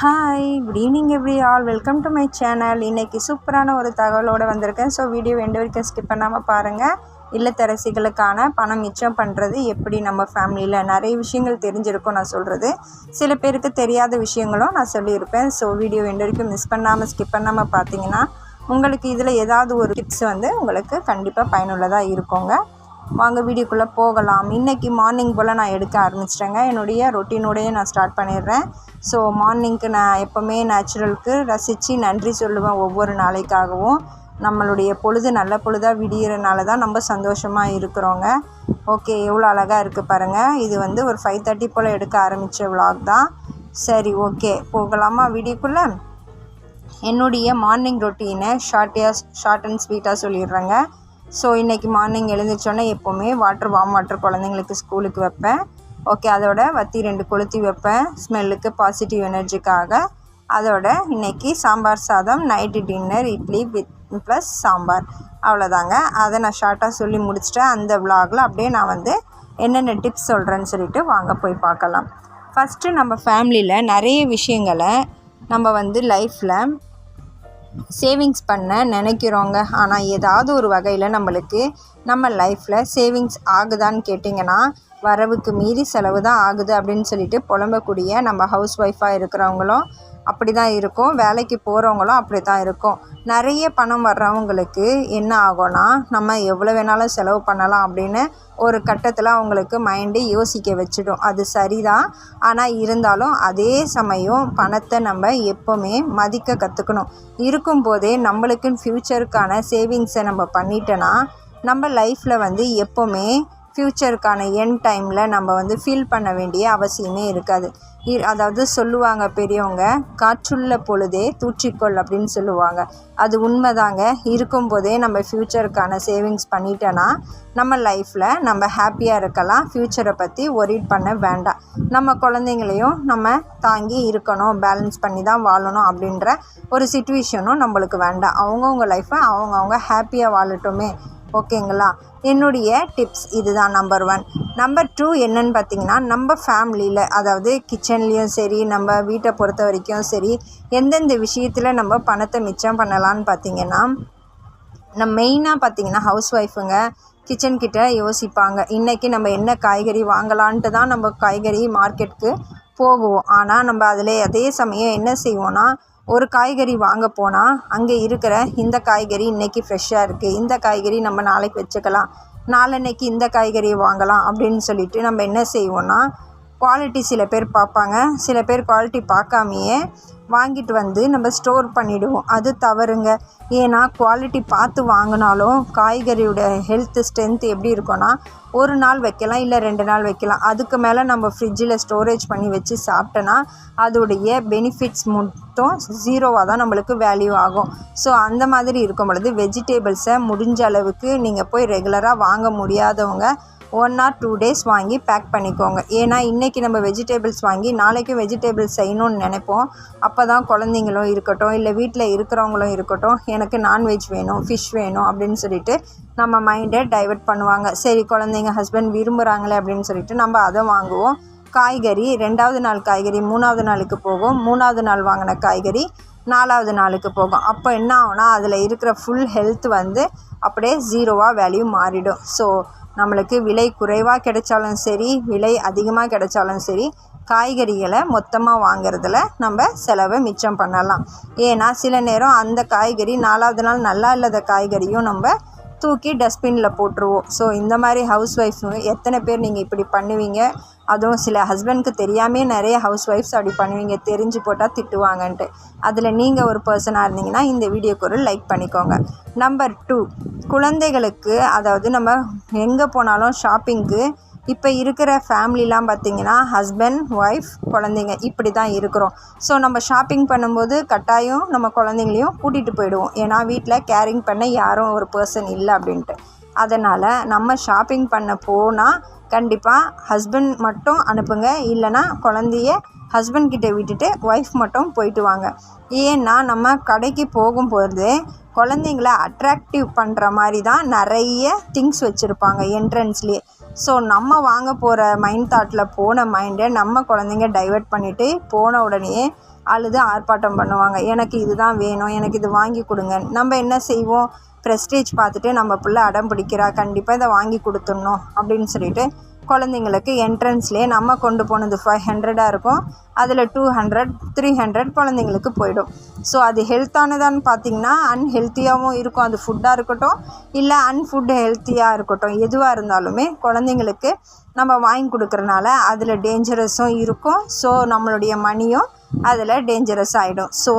Hi good evening every all welcome to my channel இன்றைக்கி சூப்பரான ஒரு தகவலோடு வந்திருக்கேன். ஸோ வீடியோ எண்டு வரைக்கும் ஸ்கிப் பண்ணாமல் பாருங்கள் இல்லத்தரசிகளுக்கான பணம் மிச்சம் பண்ணுறது எப்படி நம்ம ஃபேமிலியில் நிறைய விஷயங்கள் தெரிஞ்சிருக்கும் நான் சொல்கிறது சில பேருக்கு தெரியாத விஷயங்களும் நான் சொல்லியிருப்பேன். ஸோ வீடியோ ரெண்டு வரைக்கும் மிஸ் பண்ணாமல் ஸ்கிப் பண்ணாமல் பார்த்தீங்கன்னா உங்களுக்கு இதில் ஏதாவது ஒரு டிப்ஸ் வந்து உங்களுக்கு கண்டிப்பாக பயனுள்ளதாக இருக்குங்க. வாங்க வீடியோக்குள்ளே போகலாம். இன்றைக்கி மார்னிங் போல் நான் எடுக்க ஆரம்பிச்சிட்டேங்க. என்னுடைய ரொட்டீனோடையே நான் ஸ்டார்ட் பண்ணிடுறேன். ஸோ மார்னிங்க்கு நான் எப்போவுமே நேச்சுரலுக்கு ரசித்து நன்றி சொல்லுவேன் ஒவ்வொரு நாளைக்காகவும். நம்மளுடைய பொழுது நல்ல பொழுதாக விடியறனால தான் நம்ம சந்தோஷமாக இருக்கிறோங்க. ஓகே எவ்வளோ அழகாக இருக்குது பாருங்கள் இது வந்து ஒரு ஃபைவ் தேர்ட்டி போல் எடுக்க ஆரம்பித்த விலாக் தான். சரி ஓகே போகலாமா வீடியோக்குள்ளே? என்னுடைய மார்னிங் ரொட்டீனை ஷார்ட்டியாக ஷார்ட் அண்ட் ஸ்வீட்டாக சொல்லிடுறேங்க. ஸோ இன்றைக்கி மார்னிங் எழுந்திரிச்சோன்னே எப்போவுமே வாட்டர் வார்ம் வாட்டர் குழந்தைங்களுக்கு ஸ்கூலுக்கு வைப்பேன். ஓகே அதோட வத்தி ரெண்டு கொளுத்தி வைப்பேன். ஸ்மெல்லுக்கு பாசிட்டிவ் எனர்ஜிக்காக அதோட இன்றைக்கி சாம்பார் சாதம் night dinner idli with plus sambar. அவ்வளோதாங்க அதை நான் ஷார்ட்டாக சொல்லி முடிச்சிட்டேன். அந்த விலாகில் அப்படியே நான் வந்து என்னென்ன டிப்ஸ் சொல்கிறேன்னு சொல்லிட்டு வாங்க போய் பார்க்கலாம். ஃபஸ்ட்டு நம்ம ஃபேமிலியில் நிறைய விஷயங்களை நம்ம வந்து லைஃப்பில் சேவிங்ஸ் பண்ண நினைக்கிறோங்க. ஆனால் ஏதாவது ஒரு வகையில் நம்மளுக்கு நம்ம லைஃப்பில் சேவிங்ஸ் ஆகுதான்னு கேட்டிங்கன்னா வரவுக்கு மீறி செலவு தான் ஆகுது அப்படின்னு சொல்லிட்டு புலம்பக்கூடிய நம்ம ஹவுஸ் ஒய்ஃபாக இருக்கிறவங்களும் அப்படி தான் இருக்கும். வேலைக்கு போகிறவங்களும் அப்படி தான் இருக்கும். நிறைய பணம் வர்றவங்களுக்கு என்ன ஆகும்னா நம்ம எவ்வளோ வேணாலும் செலவு பண்ணலாம் அப்படின்னு ஒரு கட்டத்தில் அவங்களுக்கு மைண்டு யோசிக்க வச்சிடும். அது சரிதான். ஆனால் இருந்தாலும் அதே சமயம் பணத்தை நம்ம எப்போவுமே மதிக்க கற்றுக்கணும் இருக்கும்போதே நம்மளுக்குன்னு ஃப்யூச்சருக்கான சேவிங்ஸை நம்ம பண்ணிட்டோன்னா நம்ம லைஃப்பில் வந்து எப்போவுமே ஃப்யூச்சருக்கான என் டைமில் நம்ம வந்து ஃபீல் பண்ண வேண்டிய அவசியமே இருக்காது. இ- அதாவது சொல்லுவாங்க பெரியவங்க காற்றுள்ள பொழுதே தூற்றிக்கொள் அப்படின்னு சொல்லுவாங்க. அது உண்மைதாங்க. இருக்கும்போதே நம்ம ஃப்யூச்சருக்கான சேவிங்ஸ் பண்ணிட்டோன்னா நம்ம லைஃப்பில் நம்ம ஹாப்பியாக இருக்கலாம். ஃப்யூச்சரை பற்றி ஒரிட் பண்ண வேண்டாம். நம்ம குழந்தைங்களையும் நம்ம தாங்கி இருக்கணும் பேலன்ஸ் பண்ணி தான் வாழணும் அப்படின்ற ஒரு சுச்சுவேஷனும் நம்மளுக்கு வேண்டாம். அவங்கவுங்க லைஃப்பை அவங்கவுங்க ஹாப்பியாக வாழட்டுமே. ஓகேங்களா? என்னுடைய டிப்ஸ் இதுதான் நம்பர் ஒன் நம்பர் டூ என்னன்னு பார்த்தீங்கன்னா நம்ம ஃபேமிலியில் அதாவது கிச்சன்லேயும் சரி நம்ம வீட்டை பொறுத்த வரைக்கும் சரி எந்தெந்த விஷயத்தில் நம்ம பணத்தை மிச்சம் பண்ணலான்னு பார்த்தீங்கன்னா நம்ம மெயினாக பார்த்தீங்கன்னா ஹவுஸ் ஒய்ஃபுங்க கிச்சன் கிட்ட யோசிப்பாங்க. இன்றைக்கி நம்ம என்ன காய்கறி வாங்கலான்ட்டு தான் நம்ம காய்கறி மார்க்கெட்டுக்கு போகுவோம் ஆனால் நம்ம அதில் அதே சமயம் என்ன செய்வோன்னா ஒரு காய்கறி வாங்க போனால் அங்கே இருக்கிற இந்த காய்கறி இன்றைக்கி ஃப்ரெஷ்ஷாக இருக்குது இந்த காய்கறி நம்ம நாளைக்கு வச்சுக்கலாம். நாளன்னைக்கு இந்த காய்கறியை வாங்கலாம் அப்படின்னு சொல்லிட்டு நம்ம என்ன செய்வோன்னா குவாலிட்டி சில பேர் பார்ப்பாங்க. சில பேர் குவாலிட்டி பார்க்காமையே வாங்கிட்டு வந்து நம்ம ஸ்டோர் பண்ணிவிடுவோம் அது தவறுங்க. ஏன்னா குவாலிட்டி பார்த்து வாங்கினாலும் காய்கறியோட ஹெல்த் ஸ்ட்ரென்த் எப்படி இருக்கும்னா ஒரு நாள் வைக்கலாம் இல்லை ரெண்டு நாள் வைக்கலாம். அதுக்கு மேலே நம்ம ஃப்ரிட்ஜில் ஸ்டோரேஜ் பண்ணி வச்சு சாப்பிட்டோன்னா அதோடைய பெனிஃபிட்ஸ் மட்டும் ஜீரோவாக தான் நம்மளுக்கு வேல்யூ ஆகும். ஸோ அந்த மாதிரி இருக்கும் பொழுது வெஜிடேபிள்ஸை முடிஞ்ச அளவுக்கு நீங்கள் போய் ரெகுலராக வாங்க முடியாதவங்க ஒன் ஆர் டூ டேஸ் வாங்கி பேக் பண்ணிக்கோங்க. ஏன்னா இன்றைக்கி நம்ம வெஜிடேபிள்ஸ் வாங்கி நாளைக்கு வெஜிடேபிள்ஸ் செய்யணும்னு நினைப்போம். அப்போ தான் குழந்தைங்களும் இருக்கட்டும் இல்லை வீட்டில் இருக்கிறவங்களும் இருக்கட்டும் எனக்கு நான்வெஜ் வேணும் ஃபிஷ் வேணும் அப்படின்னு சொல்லிட்டு நம்ம மைண்டை டைவர்ட் பண்ணுவாங்க. சரி குழந்தைங்க ஹஸ்பண்ட் விரும்புகிறாங்களே அப்படின்னு சொல்லிட்டு நம்ம அதை வாங்குவோம். காய்கறி ரெண்டாவது நாள் காய்கறி மூணாவது நாளுக்கு போகும். மூணாவது நாள் வாங்கின காய்கறி நாலாவது நாளுக்கு போகும். அப்போ என்ன ஆகும்னா அதில் இருக்கிற ஃபுல் ஹெல்த் வந்து அப்படியே ஜீரோவாக வேல்யூ மாறிடும். ஸோ நம்மளுக்கு விலை குறைவாக கிடைச்சாலும் சரி விலை அதிகமாக கிடைச்சாலும் சரி காய்கறிகளை மொத்தமாக வாங்கிறதுல நம்ம செலவை மிச்சம் பண்ணலாம். ஏன்னா சில நேரம் அந்த காய்கறி நாலாவது நாள் நல்லா இல்லாத காய்கறியும் நம்ம தூக்கி டஸ்ட்பினில் போட்டுருவோம். ஸோ இந்த மாதிரி ஹவுஸ் ஒய்ஃப் எத்தனை பேர் நீங்கள் இப்படி பண்ணுவீங்க? அதுவும் சில ஹஸ்பண்ட்க்கு தெரியாமே நிறைய ஹவுஸ் ஒய்ஃப்ஸ் அப்படி பண்ணுவீங்க. தெரிஞ்சு போட்டால் திட்டுவாங்கன்ட்டு. அதில் நீங்கள் ஒரு பர்சனாக இருந்தீங்கன்னா இந்த வீடியோக்கு ஒரு லைக் பண்ணிக்கோங்க. நம்பர் டூ குழந்தைகளுக்கு அதாவது நம்ம எங்கே போனாலும் ஷாப்பிங்க்கு இப்போ இருக்கிற ஃபேமிலிலாம் பார்த்திங்கன்னா ஹஸ்பண்ட் ஒய்ஃப் குழந்தைங்க இப்படி தான் இருக்கிறோம். ஸோ நம்ம ஷாப்பிங் பண்ணும்போது கட்டாயம் நம்ம குழந்தைங்களையும் கூட்டிகிட்டு போயிடுவோம். ஏன்னா வீட்டில் கேரிங் பண்ண யாரும் ஒரு பர்சன் இல்லை அப்படின்ட்டு. அதனால் நம்ம ஷாப்பிங் பண்ண போனால் கண்டிப்பாக ஹஸ்பண்ட் மட்டும் அனுப்புங்க. இல்லைன்னா குழந்தைய ஹஸ்பண்ட் கிட்டே விட்டுட்டு ஒய்ஃப் மட்டும் போயிட்டு வாங்க. ஏன்னா நம்ம கடைக்கு போகும்போது குழந்தைங்கள அட்ராக்டிவ் பண்ணுற மாதிரி தான் நிறைய திங்ஸ் வச்சுருப்பாங்க என்ட்ரன்ஸ்லேயே ஸோ நம்ம வாங்க போகிற மைண்ட் தாட்டில் போன மைண்டை நம்ம குழந்தைங்க டைவர்ட் பண்ணிவிட்டு போன உடனே அழுது ஆர்ப்பாட்டம் பண்ணுவாங்க. எனக்கு இதுதான் வேணும் எனக்கு இது வாங்கி கொடுங்க. நம்ம என்ன செய்வோம்? ப்ரெஸ்டீஜ் பார்த்துட்டு நம்ம பிள்ளை அடம் பிடிக்கிறா. கண்டிப்பாக இதை வாங்கி கொடுத்துடணும் அப்படின்னு சொல்லிட்டு குழந்தைங்களுக்கு என்ட்ரன்ஸ்லேயே நம்ம கொண்டு போனது ஃபைவ் ஹண்ட்ரடாக இருக்கும். அதில் டூ ஹண்ட்ரட் த்ரீ ஹண்ட்ரட் குழந்தைங்களுக்கு போயிடும். ஸோ அது ஹெல்த்தானதான்னு பார்த்தீங்கன்னா அன்ஹெல்த்தியாகவும் இருக்கும். அது ஃபுட்டாக இருக்கட்டும் இல்லை அன்ஃபுட் ஹெல்த்தியாக இருக்கட்டும் எதுவாக இருந்தாலுமே குழந்தைங்களுக்கு நம்ம வாங்கி கொடுக்குறனால அதில் டேஞ்சரஸும் இருக்கும். ஸோ நம்மளுடைய மணியும் அதில் டேஞ்சரஸ் ஆகிடும் ஸோ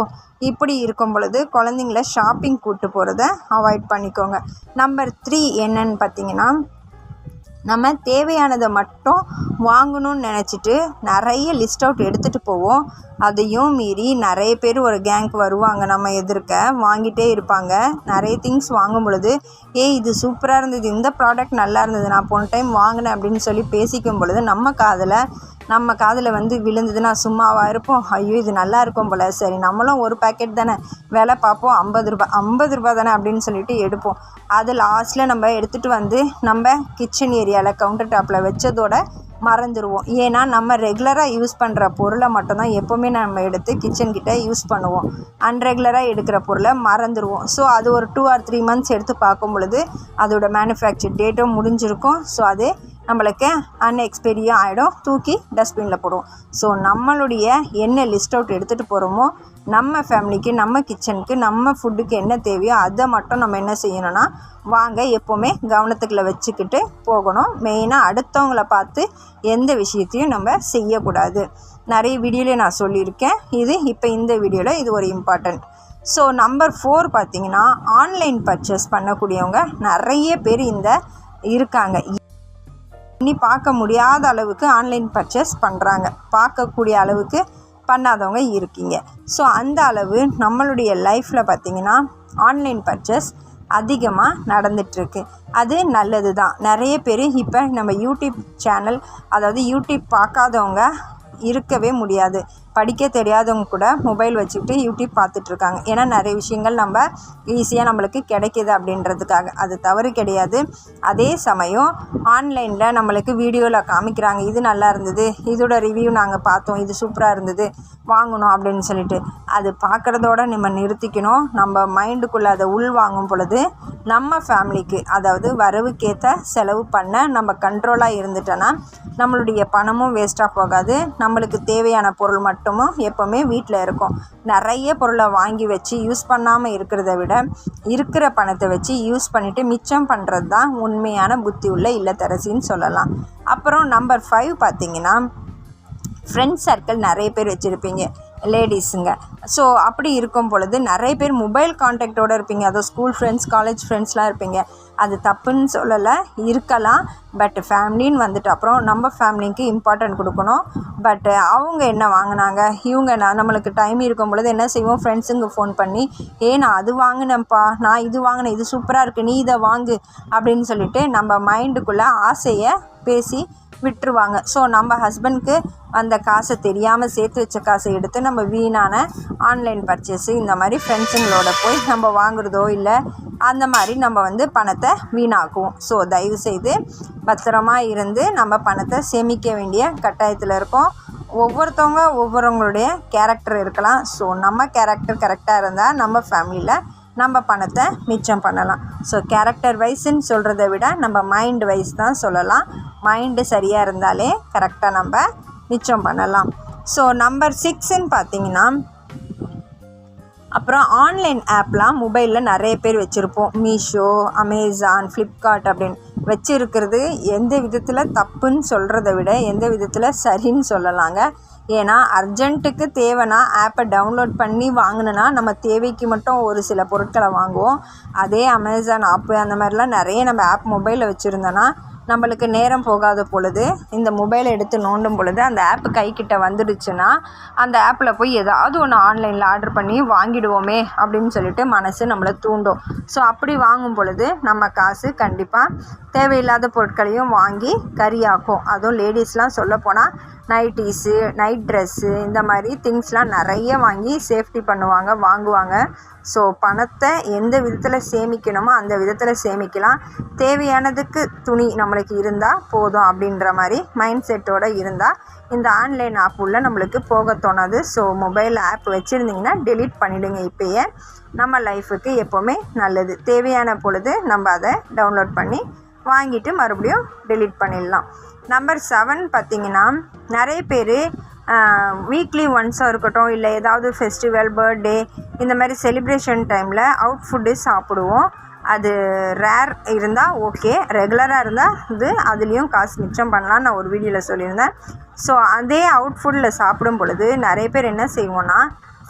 இப்படி இருக்கும் பொழுது குழந்தைங்கள ஷாப்பிங் கூப்பிட்டு போகிறத அவாய்ட் பண்ணிக்கோங்க. நம்பர் த்ரீ என்னன்னு பார்த்தீங்கன்னா நம்ம தேவையானதை மட்டும் வாங்கணும்னு நினச்சிட்டு நிறைய லிஸ்ட் அவுட் எடுத்துகிட்டு போவோம். அதையும் மீறி நிறைய பேர் ஒரு கேங்க் வருவாங்க. நம்ம எதிர்க்க வாங்கிட்டே இருப்பாங்க. நிறைய திங்ஸ் வாங்கும் பொழுது ஏய் இது சூப்பராக இருந்தது. இந்த ப்ராடக்ட் நல்லா இருந்தது. நான் போன டைம் வாங்கினேன் அப்படின்னு சொல்லி பேசிக்கும் பொழுது நம்ம காதில் நம்ம காதில் வந்து விழுந்ததுன்னா சும்மாவாக இருப்போம். ஐயோ இது நல்லா இருக்கும் போல். சரி நம்மளும் ஒரு பேக்கெட் தானே. விலை பார்ப்போம். ஐம்பது ரூபாய் ஐம்பது ரூபா தானே அப்படின்னு சொல்லிட்டு எடுப்போம். அது லாஸ்ட்டில் நம்ம எடுத்துகிட்டு வந்து நம்ம கிச்சன் ஏரியாவில் கவுண்டர் டாப்பில் வச்சதோட மறந்துடுவோம் ஏன்னா நம்ம ரெகுலராக யூஸ் பண்ணுற பொருளை மட்டும்தான் எப்போவுமே நம்ம எடுத்து கிச்சன் கிட்டே யூஸ் பண்ணுவோம். அன்ரெகுலராக எடுக்கிற பொருளை மறந்துடுவோம் ஸோ அது ஒரு டூ ஆர் த்ரீ மந்த்ஸ் எடுத்து பார்க்கும் பொழுது அதோட மேனுஃபேக்சர் டேட்டும் முடிஞ்சிருக்கும். ஸோ அது நம்மளுக்கு அன்எக்ஸ்பெரியாக ஆகிடும் தூக்கி டஸ்ட்பினில் போடுவோம். ஸோ நம்மளுடைய என்ன லிஸ்ட் அவுட் எடுத்துகிட்டு போகிறோமோ நம்ம ஃபேமிலிக்கு நம்ம கிச்சனுக்கு நம்ம ஃபுட்டுக்கு என்ன தேவையோ அதை மட்டும் நம்ம என்ன செய்யணும்னா வாங்க எப்போவுமே கவனத்துக்குள்ள வச்சுக்கிட்டு போகணும். மெயினாக அடுத்தவங்கள பார்த்து எந்த விஷயத்தையும் நம்ம செய்யக்கூடாது. நிறைய வீடியோலேயே நான் சொல்லியிருக்கேன். இது இப்போ இந்த வீடியோவில் இது ஒரு இம்பார்ட்டண்ட் ஸோ நம்பர் ஃபோர் பார்த்தீங்கன்னா ஆன்லைன் பர்ச்சேஸ் பண்ணக்கூடியவங்க நிறைய பேர் இந்த இருக்காங்க. இனி பார்க்க முடியாத அளவுக்கு ஆன்லைன் பர்ச்சேஸ் பண்ணுறாங்க பார்க்கக்கூடிய அளவுக்கு பண்ணாதவங்க இருக்கீங்க. ஸோ அந்த அளவு நம்மளுடைய லைஃப்பில் பார்த்திங்கன்னா ஆன்லைன் பர்ச்சேஸ் அதிகமாக நடந்துகிட்ருக்கு அது நல்லது தான் நிறைய பேர் இப்போ நம்ம யூடியூப் சேனல் அதாவது யூடியூப் பார்க்காதவங்க இருக்கவே முடியாது. படிக்க தெரியாதவங்க கூட மொபைல் வச்சுக்கிட்டு யூடியூப் பார்த்துட்ருக்காங்க. ஏன்னா நிறைய விஷயங்கள் நம்ம ஈஸியாக நம்மளுக்கு கிடைக்கிது அப்படின்றதுக்காக. அது தவறு கிடையாது. அதே சமயம் ஆன்லைனில் நம்மளுக்கு வீடியோவில் காமிக்கிறாங்க இது நல்லா இருந்தது. இதோட ரிவ்யூ நாங்கள் பார்த்தோம். இது சூப்பராக இருந்தது. வாங்கணும் அப்படின்னு சொல்லிட்டு. அது பார்க்குறதோட நம்ம நிறுத்திக்கணும். நம்ம மைண்டுக்குள்ளே அதை உள் வாங்கும் பொழுது நம்ம ஃபேமிலிக்கு அதாவது வரவுக்கேற்ற செலவு பண்ண நம்ம கண்ட்ரோலாக இருந்துட்டோன்னா நம்மளுடைய பணமும் வேஸ்ட்டாக போகாது. நம்மளுக்கு தேவையான பொருள் மட்டும் மட்டுமும் எப்போவுமே வீட்டில் இருக்கும். நிறைய பொருளை வாங்கி வச்சு யூஸ் பண்ணாமல் இருக்கிறத விட இருக்கிற பணத்தை வச்சு யூஸ் பண்ணிவிட்டு மிச்சம் பண்ணுறது தான் உண்மையான புத்தி உள்ள இல்லத்தரசின்னு சொல்லலாம். அப்புறம் நம்பர் ஃபைவ் பார்த்திங்கன்னா ஃப்ரெண்ட்ஸ் சர்க்கிள் நிறைய பேர் வச்சுருப்பீங்க. லேடிஸுங்க ஸோ அப்படி இருக்கும் பொழுது நிறைய பேர் மொபைல் காண்டாக்டோடு இருப்பீங்க. அதோ ஸ்கூல் ஃப்ரெண்ட்ஸ் காலேஜ் ஃப்ரெண்ட்ஸ்லாம் இருப்பீங்க. அது தப்புன்னு சொல்லலை. இருக்கலாம். பட் ஃபேமிலின்னு வந்துட்டு அப்புறம் நம்ம ஃபேமிலிக்கு இம்பார்ட்டன்ட் கொடுக்கணும். பட்டு அவங்க என்ன வாங்கினாங்க? இவங்க நான் நம்மளுக்கு டைம் இருக்கும் பொழுது என்ன செய்வோம்? ஃப்ரெண்ட்ஸுங்க ஃபோன் பண்ணி ஏ நான் அது வாங்கினேன்ப்பா. நான் இது வாங்கினேன். இது சூப்பராக இருக்குது நீ இதை வாங்கு. அப்படின்னு சொல்லிட்டு நம்ம மைண்டுக்குள்ளே ஆசையை பேசி விட்டுருவாங்க. ஸோ நம்ம ஹஸ்பண்ட்க்கு அந்த காசை தெரியாமல் சேர்த்து வச்ச காசை எடுத்து நம்ம வீணான ஆன்லைன் பர்ச்சேஸு இந்த மாதிரி ஃப்ரெண்ட்ஸுங்களோட போய் நம்ம வாங்குறதோ இல்லை அந்த மாதிரி நம்ம வந்து பணத்தை வீணாக்குவோம். ஸோ தயவுசெய்து பத்திரமா இருந்து நம்ம பணத்தை சேமிக்க வேண்டிய கட்டாயத்தில் இருக்கோம். ஒவ்வொருத்தவங்க ஒவ்வொருவங்களுடைய கேரக்டர் இருக்கலாம். ஸோ நம்ம கேரக்டர் கரெக்டாக இருந்தால் நம்ம ஃபேமிலியில் நம்ம பணத்தை மிச்சம் பண்ணலாம். ஸோ கேரக்டர் வைஸ்ன்னு சொல்கிறத விட நம்ம மைண்ட் வைஸ் தான் சொல்லலாம். மைண்டு சரியாக இருந்தாலே கரெக்டாக நம்ம மிச்சம் பண்ணலாம். ஸோ நம்பர் சிக்ஸ்ன்னு பார்த்தீங்கன்னா அப்புறம் ஆன்லைன் ஆப்லாம் மொபைலில் நிறைய பேர் வச்சுருப்போம். மீஷோ அமேசான் ஃப்ளிப்கார்ட் அப்படின்னு. வச்சுருக்கிறது எந்த விதத்தில் தப்புன்னு சொல்கிறத விட எந்த விதத்தில் சரின்னு சொல்லலாங்க. ஏன்னா அர்ஜென்ட்டுக்கு தேவைன்னா ஆப்பை டவுன்லோட் பண்ணி வாங்கினோன்னா நம்ம தேவைக்கு மட்டும் ஒரு சில பொருட்களை வாங்குவோம். அதே அமேசான் ஆப்பு அந்த மாதிரிலாம் நிறைய நம்ம ஆப் மொபைலில் வச்சுருந்தோன்னா நம்மளுக்கு நேரம் போகாத பொழுது இந்த மொபைலை எடுத்து நோண்டும் பொழுது அந்த ஆப் கைக்கிட்ட வந்துடுச்சுன்னா அந்த ஆப்பில் போய் ஏதாவது ஒன்று ஆன்லைனில் ஆர்டர் பண்ணி வாங்கிடுவோமே அப்படின்னு சொல்லிட்டு மனசு நம்மளை தூண்டும். ஸோ அப்படி வாங்கும் பொழுது நம்ம காசு கண்டிப்பாக தேவையில்லாத பொருட்களையும் வாங்கி கரியாக்கும் அதுவும் லேடிஸ்லாம் சொல்லப்போனால் நைட்டிஸு நைட் ட்ரெஸ்ஸு இந்த மாதிரி திங்ஸ்லாம் நிறைய வாங்கி சேஃப்டி பண்ணுவாங்க வாங்குவாங்க. ஸோ பணத்தை எந்த விதத்தில் சேமிக்கணுமோ அந்த விதத்தில் சேமிக்கலாம். தேவையானதுக்கு துணி நம்மளுக்கு இருந்தால் போதும் அப்படின்ற மாதிரி மைண்ட் செட்டோடு இருந்தால் இந்த ஆன்லைன் ஆப் உள்ள நம்மளுக்கு போக தோணாது. ஸோ மொபைல் ஆப் வச்சுருந்திங்கன்னா டெலீட் பண்ணிவிடுங்க இப்போயே. நம்ம லைஃபுக்கு எப்போவுமே நல்லது. தேவையான பொழுது நம்ம அதை டவுன்லோட் பண்ணி வாங்கிட்டு மறுபடியும் டெலீட் பண்ணிடலாம். நம்பர் செவன் பார்த்திங்கன்னா நிறைய பேர் வீக்லி ஒன்ஸாக இருக்கட்டும் இல்லை ஏதாவது ஃபெஸ்டிவல் பர்த்டே இந்த மாதிரி செலிப்ரேஷன் டைமில் அவுட் ஃபுட்டு சாப்பிடுவோம். அது ரேர் இருந்தால் ஓகே ரெகுலராக இருந்தால் இது அதுலேயும் காசு மிச்சம் பண்ணலாம்னு நான் ஒரு வீடியோவில் சொல்லியிருந்தேன். ஸோ அதே அவுட் ஃபுட்டில் சாப்பிடும் பொழுது நிறைய பேர் என்ன செய்வோன்னா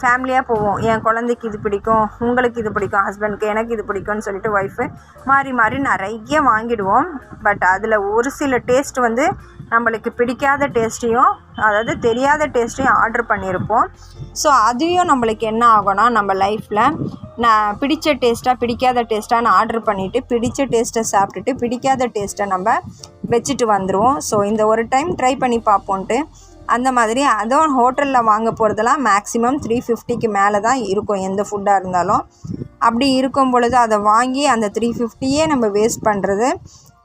ஃபேமிலியாக போவோம். என் குழந்தைக்கு இது பிடிக்கும் உங்களுக்கு இது பிடிக்கும் ஹஸ்பண்ட்க்கு எனக்கு இது பிடிக்கும்னு சொல்லிட்டு ஒய்ஃபு மாறி மாறி நிறைய வாங்கிடுவோம். பட் அதில் ஒரு சில டேஸ்ட் வந்து நம்மளுக்கு பிடிக்காத டேஸ்ட்டையும் அதாவது தெரியாத டேஸ்ட்டையும் ஆர்டர் பண்ணியிருப்போம். ஸோ அதையும் நம்மளுக்கு என்ன ஆகும்னா நம்ம லைஃப்பில் நான் பிடிச்ச டேஸ்ட்டாக பிடிக்காத டேஸ்ட்டான்னு ஆர்டர் பண்ணிவிட்டு பிடிச்ச டேஸ்ட்டை சாப்பிட்டுட்டு பிடிக்காத டேஸ்ட்டை நம்ம வச்சுட்டு வந்துடுவோம் ஸோ இந்த ஒரு டைம் ட்ரை பண்ணி பார்ப்போன்ட்டு அந்த மாதிரி அதுவும் ஹோட்டலில் வாங்க போகிறதெல்லாம் மேக்ஸிமம் த்ரீ ஃபிஃப்டிக்கு மேலே தான் இருக்கும். எந்த ஃபுட்டாக இருந்தாலும். அப்படி இருக்கும் பொழுது அதை வாங்கி அந்த த்ரீ ஃபிஃப்டியே நம்ம வேஸ்ட் பண்ணுறது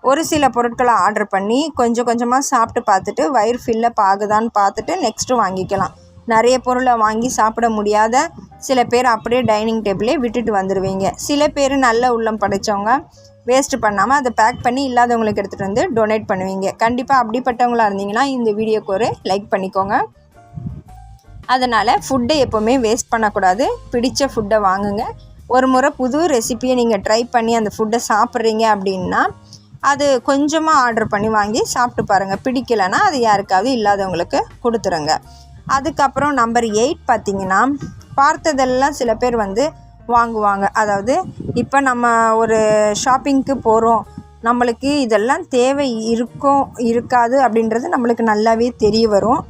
ஒரு சில பொருட்களை ஆர்டர் பண்ணி கொஞ்சம் கொஞ்சமாக சாப்பிட்டு பார்த்துட்டு வயிறு ஃபில்லப் ஆகுதான்னு பார்த்துட்டு நெக்ஸ்ட்டு வாங்கிக்கலாம். நிறைய பொருளை வாங்கி சாப்பிட முடியாத சில பேர் அப்படியே டைனிங் டேபிளே விட்டுட்டு வந்துடுவீங்க சில பேர் நல்ல உள்ளம் படைத்தவங்க வேஸ்ட்டு பண்ணாமல் அதை பேக் பண்ணி இல்லாதவங்களுக்கு எடுத்துகிட்டு வந்து டொனேட் பண்ணுவீங்க. கண்டிப்பாக அப்படிப்பட்டவங்களாக இருந்தீங்கன்னா இந்த வீடியோக்கு ஒரு லைக் பண்ணிக்கோங்க. அதனால் ஃபுட்டை எப்போவுமே வேஸ்ட் பண்ணக்கூடாது. பிடித்த ஃபுட்டை வாங்குங்க. ஒரு முறை புது ரெசிப்பியை நீங்கள் ட்ரை பண்ணி அந்த ஃபுட்டை சாப்பிட்றீங்க அப்படின்னா அது கொஞ்சமாக ஆர்டர் பண்ணி வாங்கி சாப்பிட்டு பாருங்கள் பிடிக்கலைன்னா அது யாருக்காவது இல்லாதவங்களுக்கு கொடுத்துருங்க. அதுக்கப்புறம் நம்பர் எயிட் பார்த்திங்கன்னா பார்த்ததெல்லாம் சில பேர் வந்து வாங்குவாங்க. அதாவது இப்போ நம்ம ஒரு ஷாப்பிங்க்கு போகிறோம் நம்மளுக்கு இதெல்லாம் தேவை இருக்கும் இருக்காது அப்படின்றது நம்மளுக்கு நல்லாவே தெரிய வரும்.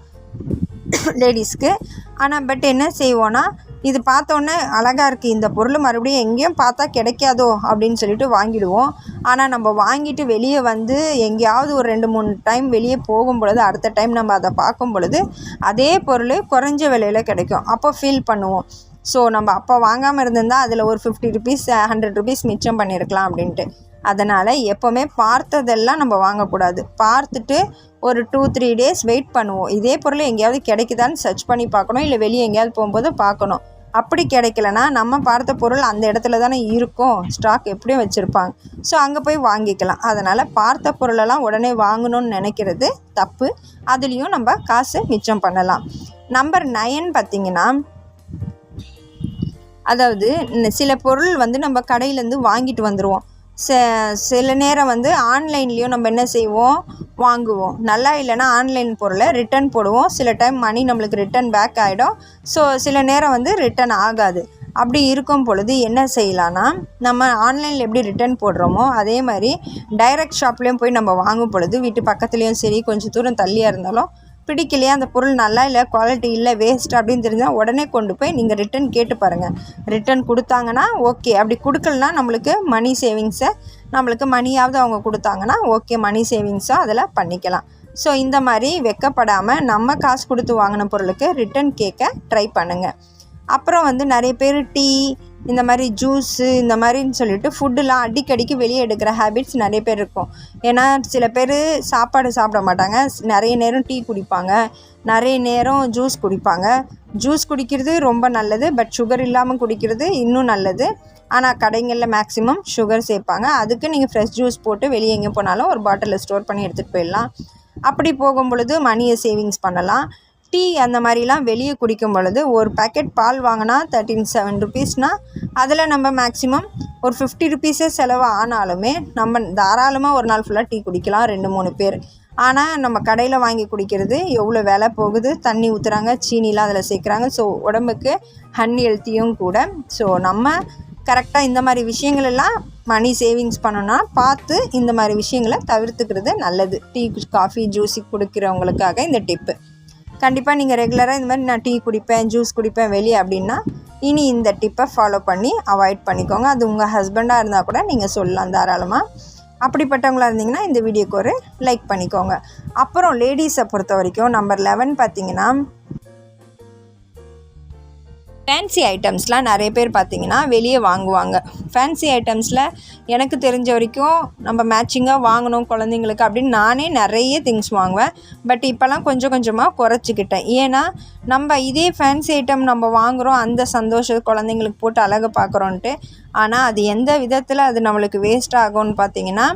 லேடிஸ்க்கு ஆனால் பட் என்ன செய்வோன்னா இது பார்த்தோன்னே அழகாக இருக்குது இந்த பொருள் மறுபடியும் எங்கேயும் பார்த்தா கிடைக்காதோ அப்படின்னு சொல்லிட்டு வாங்கிடுவோம். ஆனால் நம்ம வாங்கிட்டு வெளியே வந்து எங்கேயாவது ஒரு ரெண்டு மூணு டைம் வெளியே போகும் பொழுது அடுத்த டைம் நம்ம அதை பார்க்கும் பொழுது அதே பொருள் குறைஞ்ச விலையில் கிடைக்கும். அப்போ ஃபீல் பண்ணுவோம். ஸோ நம்ம அப்போ வாங்காமல் இருந்திருந்தால் அதில் ஒரு ஃபிஃப்டி ருபீஸ் ஹண்ட்ரட் ருபீஸ் மிச்சம் பண்ணியிருக்கலாம் அப்படின்ட்டு. அதனால் எப்போவுமே பார்த்ததெல்லாம் நம்ம வாங்கக்கூடாது. பார்த்துட்டு ஒரு டூ த்ரீ டேஸ் வெயிட் பண்ணுவோம். இதே பொருள் எங்கேயாவது கிடைக்குதான்னு சர்ச் பண்ணி பார்க்கணும். இல்லை வெளியே எங்கேயாவது போகும்போது பார்க்கணும். அப்படி கிடைக்கலனா நம்ம பார்த்த பொருள் அந்த இடத்துல தானே இருக்கும். ஸ்டாக் எப்படியும் வச்சுருப்பாங்க. ஸோ அங்கே போய் வாங்கிக்கலாம். அதனால் பார்த்த பொருளெல்லாம் உடனே வாங்கணும்னு நினைக்கிறது தப்பு. அதுலேயும் நம்ம காசு மிச்சம் பண்ணலாம். நம்பர் நயன் பார்த்திங்கன்னா அதாவது சில பொருள் வந்து நம்ம கடையிலேருந்து வாங்கிட்டு வந்துடுவோம் சில நேரம் வந்து ஆன்லைன்லேயும் நம்ம என்ன செய்வோம்? வாங்குவோம். நல்லா இல்லைன்னா ஆன்லைன் பொருளை ரிட்டன் போடுவோம். சில டைம் மணி நம்மளுக்கு ரிட்டர்ன் பேக் ஆகிடும் ஸோ சில நேரம் வந்து ரிட்டன் ஆகாது. அப்படி இருக்கும் பொழுது என்ன செய்யலான்னா நம்ம ஆன்லைனில் எப்படி ரிட்டர்ன் போடுறோமோ அதே மாதிரி டைரக்ட் ஷாப்லேயும் போய் நம்ம வாங்கும் பொழுது வீட்டு பக்கத்துலேயும் சரி கொஞ்சம் தூரம் தள்ளியாக இருந்தாலும் பிடிக்கலையா அந்த பொருள் நல்லா இல்லை குவாலிட்டி இல்லை வேஸ்ட் அப்படின்னு தெரிஞ்சால் உடனே கொண்டு போய் நீங்கள் ரிட்டன் கேட்டு பாருங்கள் ரிட்டன் கொடுத்தாங்கன்னா ஓகே அப்படி கொடுக்கலனா நம்மளுக்கு மணி சேவிங்ஸை நம்மளுக்கு மணியாவது அவங்க கொடுத்தாங்கன்னா ஓகே மணி சேவிங்ஸாக அதில் பண்ணிக்கலாம். ஸோ இந்த மாதிரி வெக்கப்படாமல் நம்ம காசு கொடுத்து வாங்கின பொருளுக்கு ரிட்டன் கேட்க ட்ரை பண்ணுங்கள் அப்புறம் வந்து நிறைய பேர் டீ இந்த மாதிரி ஜூஸு இந்த மாதிரின்னு சொல்லிட்டு ஃபுட்டுலாம் அடிக்கடிக்கு வெளியே எடுக்கிற ஹேபிட்ஸ் நிறைய பேர் இருக்கும். ஏன்னா சில பேர் சாப்பாடு சாப்பிட மாட்டாங்க. நிறைய நேரம் டீ குடிப்பாங்க. நிறைய நேரம் ஜூஸ் குடிப்பாங்க. ஜூஸ் குடிக்கிறது ரொம்ப நல்லது. பட் சுகர் இல்லாமல் குடிக்கிறது இன்னும் நல்லது. ஆனால் கடைங்களில் மேக்ஸிமம் சுகர் சேர்ப்பாங்க. அதுக்கு நீங்கள் ஃப்ரெஷ் ஜூஸ் போட்டு வெளியே எங்கே போனாலும் ஒரு பாட்டிலில் ஸ்டோர் பண்ணி எடுத்துகிட்டு போயிடலாம். அப்படி போகும் பொழுது மணியை சேவிங்ஸ் பண்ணலாம். டீ அந்த மாதிரிலாம் வெளியே குடிக்கும் பொழுது ஒரு பேக்கெட் பால் வாங்கினா தேர்ட்டின் செவன் ருபீஸ்னால் அதில் நம்ம மேக்ஸிமம் ஒரு ஃபிஃப்டி ருபீஸே செலவு ஆனாலுமே நம்ம தாராளமாக ஒரு நாள் ஃபுல்லாக டீ குடிக்கலாம் ரெண்டு மூணு பேர். ஆனால் நம்ம கடையில் வாங்கி குடிக்கிறது எவ்வளோ விலை போகுது? தண்ணி ஊற்றுறாங்க சீனிலாம் அதில் சேர்க்குறாங்க. ஸோ உடம்புக்கு ஹெல்த்தியும் கூட. ஸோ நம்ம கரெக்டாக இந்த மாதிரி விஷயங்கள் எல்லாம் மணி சேவிங்ஸ் பண்ணோன்னா பார்த்து இந்த மாதிரி விஷயங்களை தவிர்த்துக்கிறது நல்லது. டீ காஃபி ஜூஸி கொடுக்குறவங்களுக்காக இந்த டிப்பு கண்டிப்பாக நீங்கள் ரெகுலராக இந்த மாதிரி நான் டீ குடிப்பேன் ஜூஸ் குடிப்பேன் வெளியே அப்படின்னா இனி இந்த டிப்பை ஃபாலோ பண்ணி அவாய்ட் பண்ணிக்கோங்க. அது உங்கள் ஹஸ்பண்டாக இருந்தால் கூட நீங்கள் சொல்லலாம் தாராளமாக அப்படிப்பட்டவங்களா இருந்தீங்கன்னா இந்த வீடியோக்கு ஒரு லைக் பண்ணிக்கோங்க. அப்புறம் லேடிஸை பொறுத்த வரைக்கும் நம்பர் லெவன் பார்த்தீங்கன்னா ஃபேன்சி ஐட்டம்ஸ்லாம் நிறைய பேர் பார்த்திங்கன்னா வெளியே வாங்குவாங்க. ஃபேன்சி ஐட்டம்ஸில் எனக்கு தெரிஞ்ச வரைக்கும் நம்ம மேட்சிங்காக வாங்கணும் குழந்தைங்களுக்கு அப்படின்னு நானே நிறைய திங்ஸ் வாங்குவேன். பட் இப்போல்லாம் கொஞ்சம் கொஞ்சமாக குறைச்சிக்கிட்டேன். ஏன்னா நம்ம இதே ஃபேன்சி ஐட்டம் நம்ம வாங்குகிறோம் அந்த சந்தோஷம் குழந்தைங்களுக்கு போட்டு அழகு பார்க்குறோன்ட்டு. ஆனால் அது எந்த விதத்தில் அது நம்மளுக்கு வேஸ்ட் ஆகும்னு பார்த்தீங்கன்னா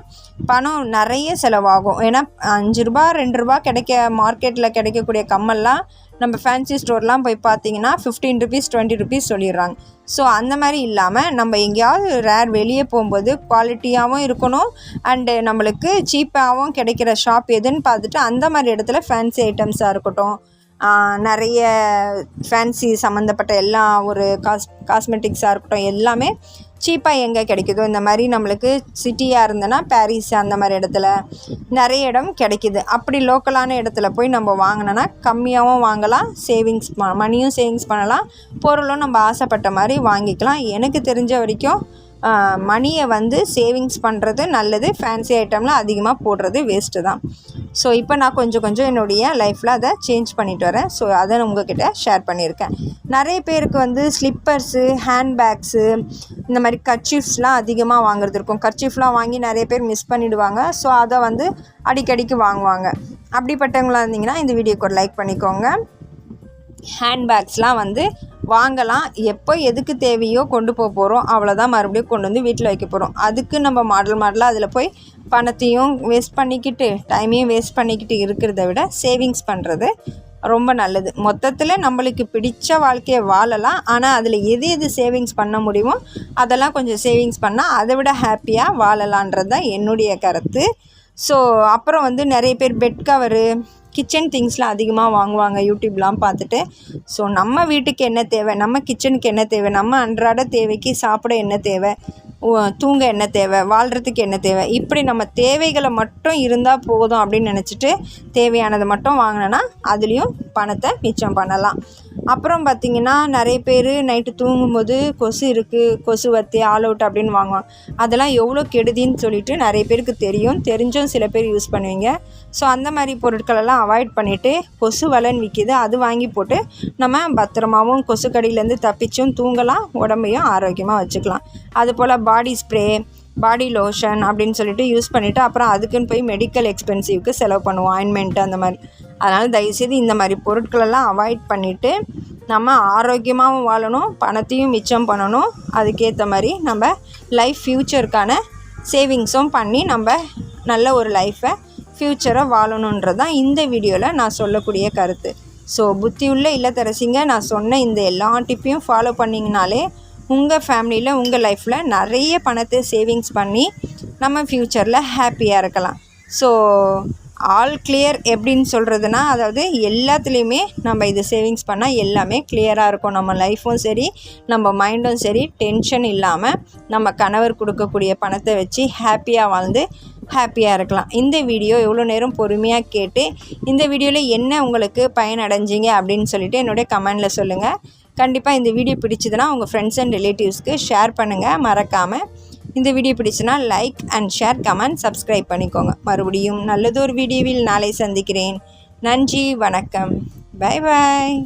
பணம் நிறைய செலவாகும். ஏன்னா அஞ்சு ரூபா ரெண்டு ரூபா கிடைக்க மார்க்கெட்டில் கிடைக்கக்கூடிய கம்மல்லாம் நம்ம ஃபேன்சி ஸ்டோர்லாம் போய் பார்த்தீங்கன்னா ஃபிஃப்டீன் ருபீஸ் டுவெண்ட்டி ருபீஸ் சொல்லிடுறாங்க. ஸோ அந்த மாதிரி இல்லாமல் நம்ம எங்கேயாவது ரேர் வெளியே போகும்போது குவாலிட்டியாகவும் இருக்கணும் அண்டு நம்மளுக்கு சீப்பாகவும் கிடைக்கிற ஷாப் எதுன்னு பார்த்துட்டு அந்த மாதிரி இடத்துல ஃபேன்சி ஐட்டம்ஸாக இருக்கட்டும். நிறைய ஃபேன்சி சம்மந்தப்பட்ட எல்லா ஒரு காஸ் காஸ்மெட்டிக்ஸாக இருக்கட்டும் எல்லாமே சீப்பாக எங்கே கிடைக்குதோ? இந்த மாதிரி நம்மளுக்கு சிட்டியாக இருந்ததுன்னா பாரிஸ் அந்த மாதிரி இடத்துல நிறைய இடம் கிடைக்கிது. அப்படி லோக்கலான இடத்துல போய் நம்ம வாங்கினோன்னா கம்மியாகவும் வாங்கலாம் சேவிங்ஸ் மணியும் சேவிங்ஸ் பண்ணலாம் பொருளும் நம்ம ஆசைப்பட்ட மாதிரி வாங்கிக்கலாம். எனக்கு தெரிஞ்ச வரைக்கும் மணியை வந்து சேவிங்ஸ் பண்ணுறது நல்லது. ஃபேன்சி ஐட்டம்லாம் அதிகமாக போடுறது வேஸ்ட்டு தான். ஸோ இப்போ நான் கொஞ்சம் கொஞ்சம் என்னுடைய லைஃப்பில் அதை சேஞ்ச் பண்ணிட்டு வரேன். ஸோ அதை நான் உங்ககிட்ட ஷேர் பண்ணியிருக்கேன். நிறைய பேருக்கு வந்து ஸ்லிப்பர்ஸு ஹேண்ட்பேக்ஸு இந்த மாதிரி கர்ச்சீஃப்ஸ்லாம் அதிகமாக வாங்குறது இருக்கும். கர்ச்சீஃப்லாம் வாங்கி நிறைய பேர் மிஸ் பண்ணிவிடுவாங்க ஸோ அதை வந்து அடிக்கடிக்கு வாங்குவாங்க. அப்படிப்பட்டவங்களாக இருந்தீங்கன்னா இந்த வீடியோக்கு ஒரு லைக் பண்ணிக்கோங்க. ஹேண்ட்பேக்ஸ்லாம் வந்து வாங்கலாம். எப்போ எதுக்கு தேவையோ கொண்டு போக போகிறோம் அவ்வளோதான் மறுபடியும் கொண்டு வந்து வீட்டில் வைக்க போகிறோம் அதுக்கு நம்ம மாடல் மாடலாக அதில் போய் பணத்தையும் வேஸ்ட் பண்ணிக்கிட்டு டைமையும் வேஸ்ட் பண்ணிக்கிட்டு இருக்கிறத விட சேவிங்ஸ் பண்ணுறது ரொம்ப நல்லது. மொத்தத்தில் நம்மளுக்கு பிடிச்ச வாழ்க்கையை வாழலாம். ஆனால் அதில் எது எது சேவிங்ஸ் பண்ண முடியுமோ அதெல்லாம் கொஞ்சம் சேவிங்ஸ் பண்ணால் அதை விட ஹாப்பியாக வாழலான்றது தான் என்னுடைய கருத்து. ஸோ அப்புறம் வந்து நிறைய பேர் பெட் கவரு கிச்சன் திங்ஸ்லாம் அதிகமாக வாங்குவாங்க யூடியூப்லாம் பார்த்துட்டு. ஸோ நம்ம வீட்டுக்கு என்ன தேவை? நம்ம கிச்சனுக்கு என்ன தேவை? நம்ம அன்றாட தேவைக்கு சாப்பிட என்ன தேவை? தூங்க என்ன தேவை? வாழ்கிறதுக்கு என்ன தேவை? இப்படி நம்ம தேவைகளை மட்டும் இருந்தால் போதும் அப்படின்னு நினச்சிட்டு தேவையானதை மட்டும் வாங்கினோன்னா அதுலேயும் பணத்தை மிச்சம் பண்ணலாம். அப்புறம் பார்த்திங்கன்னா நிறைய பேர் நைட்டு தூங்கும்போது கொசு இருக்குது கொசு வத்தி ஆல் அவுட் அப்படின்னு வாங்குவாங்க. அதெல்லாம் எவ்வளோ கெடுதின்னு சொல்லிட்டு நிறைய பேருக்கு தெரியும். தெரிஞ்சும் சில பேர் யூஸ் பண்ணுவீங்க. ஸோ அந்த மாதிரி பொருட்களெல்லாம் அவாய்ட் பண்ணிவிட்டு கொசு வலன் விற்கிது அது வாங்கி போட்டு நம்ம பத்திரமாவும் கொசு கடியிலேருந்து தப்பிச்சும் தூங்கலாம் உடம்பையும் ஆரோக்கியமாக வச்சுக்கலாம். அதுபோல் பாடி ஸ்ப்ரே பாடி லோஷன் அப்படின்னு சொல்லிட்டு யூஸ் பண்ணிவிட்டு அப்புறம் அதுக்குன்னு போய் மெடிக்கல் எக்ஸ்பென்சிவ்க்கு செலவு பண்ணுவோம் ஆயின்மெண்ட்டு அந்த மாதிரி. அதனால் தயவுசெய்து இந்த மாதிரி பொருட்களெல்லாம் அவாய்ட் பண்ணிவிட்டு நம்ம ஆரோக்கியமாகவும் வாழணும் பணத்தையும் மிச்சம் பண்ணணும். அதுக்கேற்ற மாதிரி நம்ம லைஃப் ஃப்யூச்சருக்கான சேவிங்ஸும் பண்ணி நம்ம நல்ல ஒரு லைஃப்பை ஃப்யூச்சரை வாழணுன்றது தான் இந்த வீடியோவில் நான் சொல்லக்கூடிய கருத்து. ஸோ புத்தி உள்ள இல்லத்தரசிங்க நான் சொன்ன இந்த எல்லா டிப்பையும் ஃபாலோ பண்ணிங்கனாலே உங்கள் ஃபேமிலியில் உங்கள் லைஃப்பில் நிறைய பணத்தை சேவிங்ஸ் பண்ணி நம்ம ஃப்யூச்சரில் ஹாப்பியாக இருக்கலாம். ஸோ ஆல் கிளியர் எப்படின்னு சொல்கிறதுனா அதாவது எல்லாத்துலேயுமே நம்ம இது சேவிங்ஸ் பண்ணால் எல்லாமே கிளியராக இருக்கும். நம்ம லைஃப்பும் சரி நம்ம மைண்டும் சரி டென்ஷன் இல்லாமல் நம்ம கணவர் கொடுக்கக்கூடிய பணத்தை வச்சு ஹாப்பியாக வாழ்ந்து ஹாப்பியாக இருக்கலாம். இந்த வீடியோ எவ்வளோ நேரம் பொறுமையாக கேட்டு இந்த வீடியோவில் என்ன உங்களுக்கு பயனடைஞ்சிங்க அப்படின்னு சொல்லிட்டு என்னுடைய கமெண்டில் சொல்லுங்கள் கண்டிப்பாக இந்த வீடியோ பிடிச்சதுன்னா உங்கள் ஃப்ரெண்ட்ஸ் அண்ட் ரிலேட்டிவ்ஸ்க்கு ஷேர் பண்ணுங்கள் மறக்காமல் இந்த video பிடிச்சுன்னா like and share comment subscribe பண்ணிக்கோங்க. மறுபடியும் நல்லதொரு வீடியோவில் நாளை சந்திக்கிறேன். நன்றி வணக்கம். பாய் பாய்